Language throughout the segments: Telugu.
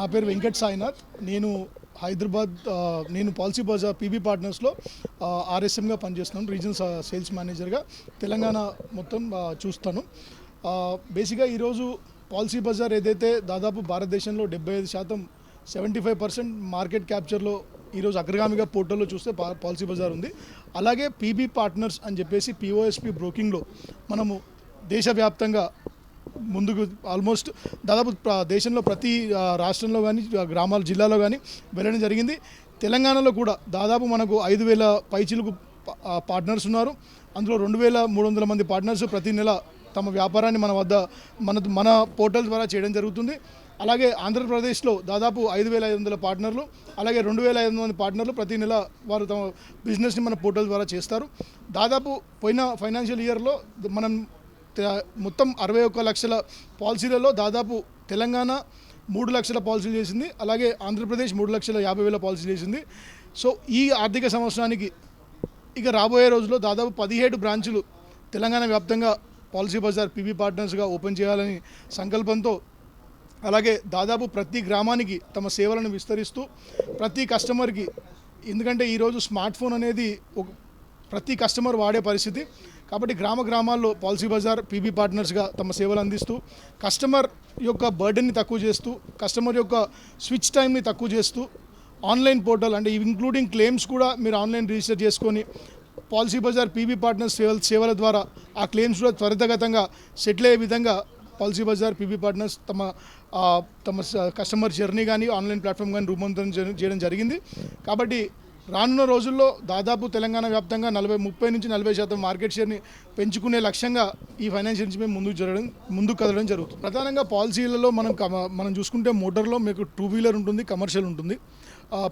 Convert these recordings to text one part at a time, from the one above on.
నా పేరు వెంకట్ సాయినాథ్. నేను హైదరాబాద్ నేను పాలసీ బజార్ పీబీ పార్ట్నర్స్లో ఆర్ఎస్ఎంగా పనిచేస్తున్నాను రీజన్ సేల్స్ మేనేజర్గా. తెలంగాణ మొత్తం చూస్తాను. బేసిక్గా ఈరోజు పాలసీ బజార్ ఏదైతే దాదాపు భారతదేశంలో డెబ్బై ఐదు శాతం సెవెంటీ ఫైవ్ పర్సెంట్ మార్కెట్ క్యాప్చర్లో ఈరోజు అగ్రగామిగా పోర్టల్లో చూస్తే పాలసీ బజార్ ఉంది. అలాగే పీబీ పార్ట్నర్స్ అని చెప్పేసి పిఓఎస్పి బ్రోకింగ్లో మనము దేశవ్యాప్తంగా ముందుకు ఆల్మోస్ట్ దాదాపు దేశంలో ప్రతి రాష్ట్రంలో కానీ గ్రామాల జిల్లాలో కానీ వెళ్ళడం జరిగింది. తెలంగాణలో కూడా దాదాపు మనకు ఐదు వేల పైచిలకు పార్ట్నర్స్ ఉన్నారు. అందులో రెండు వేల మూడు వందల మంది పార్ట్నర్స్ ప్రతి నెల తమ వ్యాపారాన్ని మన వద్ద మన మన పోర్టల్ ద్వారా చేయడం జరుగుతుంది. అలాగే ఆంధ్రప్రదేశ్లో దాదాపు ఐదు వేల ఐదు వందల పార్ట్నర్లు అలాగే రెండు వేల ఐదు వందల మంది పార్ట్నర్లు ప్రతి నెల వారు తమ బిజినెస్ని మన పోర్టల్ ద్వారా చేస్తారు. దాదాపు పోయిన ఫైనాన్షియల్ ఇయర్లో మనం మొత్తం అరవై ఒక్క లక్షల పాలసీలలో దాదాపు తెలంగాణ మూడు లక్షల పాలసీలు చేసింది అలాగే ఆంధ్రప్రదేశ్ మూడు లక్షల యాభై వేల పాలసీలు చేసింది. సో ఈ ఆర్థిక సంవత్సరానికి ఇక రాబోయే రోజుల్లో దాదాపు పదిహేడు బ్రాంచులు తెలంగాణ వ్యాప్తంగా పాలసీ బజార్ పీబీ పార్ట్నర్స్గా ఓపెన్ చేయాలని సంకల్పంతో అలాగే దాదాపు ప్రతి గ్రామానికి తమ సేవలను విస్తరిస్తూ ప్రతి కస్టమర్కి ఎందుకంటే ఈరోజు స్మార్ట్ ఫోన్ అనేది ఒక ప్రతి కస్టమర్ వాడే పరిస్థితి. కాబట్టి గ్రామ గ్రామాల్లో పాలసీ బజార్ పీబీ పార్ట్నర్స్గా తమ సేవలు అందిస్తూ కస్టమర్ యొక్క బర్డెన్ని తక్కువ చేస్తూ కస్టమర్ యొక్క స్విచ్ టైంని తక్కువ చేస్తూ ఆన్లైన్ పోర్టల్ అంటే ఇంక్లూడింగ్ క్లెయిమ్స్ కూడా మీరు ఆన్లైన్ రిజిస్టర్ చేసుకొని పాలసీ బజార్ పీబీ పార్ట్నర్స్ సేవల సేవల ద్వారా ఆ క్లెయిమ్స్ కూడా త్వరితగతంగా సెటిల్ అయ్యే విధంగా పాలసీ బజార్ పీబీ పార్ట్నర్స్ తమ తమ కస్టమర్ జర్నీ కానీ ఆన్లైన్ ప్లాట్ఫామ్ కానీ రూపొందడం చేయడం జరిగింది. కాబట్టి రానున్న రోజుల్లో దాదాపు తెలంగాణ వ్యాప్తంగా నలభై ముప్పై నుంచి నలభై శాతం మార్కెట్ షేర్ని పెంచుకునే లక్ష్యంగా ఈ ఫైనాన్షియల్ నుంచి మేము ముందుకు జరగడం ముందుకు కదలడం జరుగుతుంది. ప్రధానంగా పాలసీలలో మనం మనం చూసుకుంటే మోటార్లో మీకు టూ వీలర్ ఉంటుంది కమర్షియల్ ఉంటుంది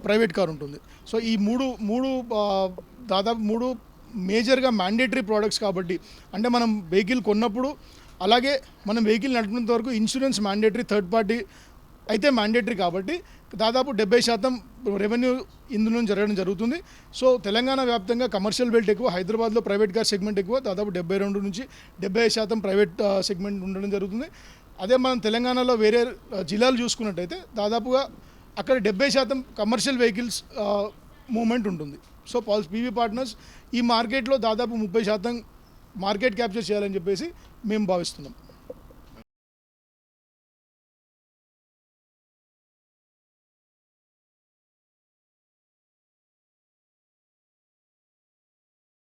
ప్రైవేట్ కార్ ఉంటుంది. సో ఈ మూడు మూడు దాదాపు మూడు మేజర్గా మ్యాండేటరీ ప్రోడక్ట్స్ కాబట్టి అంటే మనం వెహికల్ కొన్నప్పుడు అలాగే మనం వెహికల్ నడిపినంత వరకు ఇన్సూరెన్స్ మ్యాండేటరీ థర్డ్ పార్టీ అయితే మ్యాండేటరీ కాబట్టి దాదాపు డెబ్బై శాతం రెవెన్యూ ఇందులో జరగడం జరుగుతుంది. సో తెలంగాణ వ్యాప్తంగా కమర్షియల్ బెల్ట్ ఎక్కువ హైదరాబాద్లో ప్రైవేట్ కార్ సెగ్మెంట్ ఎక్కువ దాదాపు డెబ్బై రెండు నుంచి డెబ్బై శాతం ప్రైవేట్ సెగ్మెంట్ ఉండడం జరుగుతుంది. అదే మనం తెలంగాణలో వేరే జిల్లాలు చూసుకున్నట్టయితే దాదాపుగా అక్కడ డెబ్బై శాతం కమర్షియల్ వెహికల్స్ మూమెంట్ ఉంటుంది. సో పాల్స్ పీవీ పార్ట్నర్స్ ఈ మార్కెట్లో దాదాపు ముప్పై శాతం మార్కెట్ క్యాప్చర్ చేయాలని చెప్పేసి మేము భావిస్తున్నాం.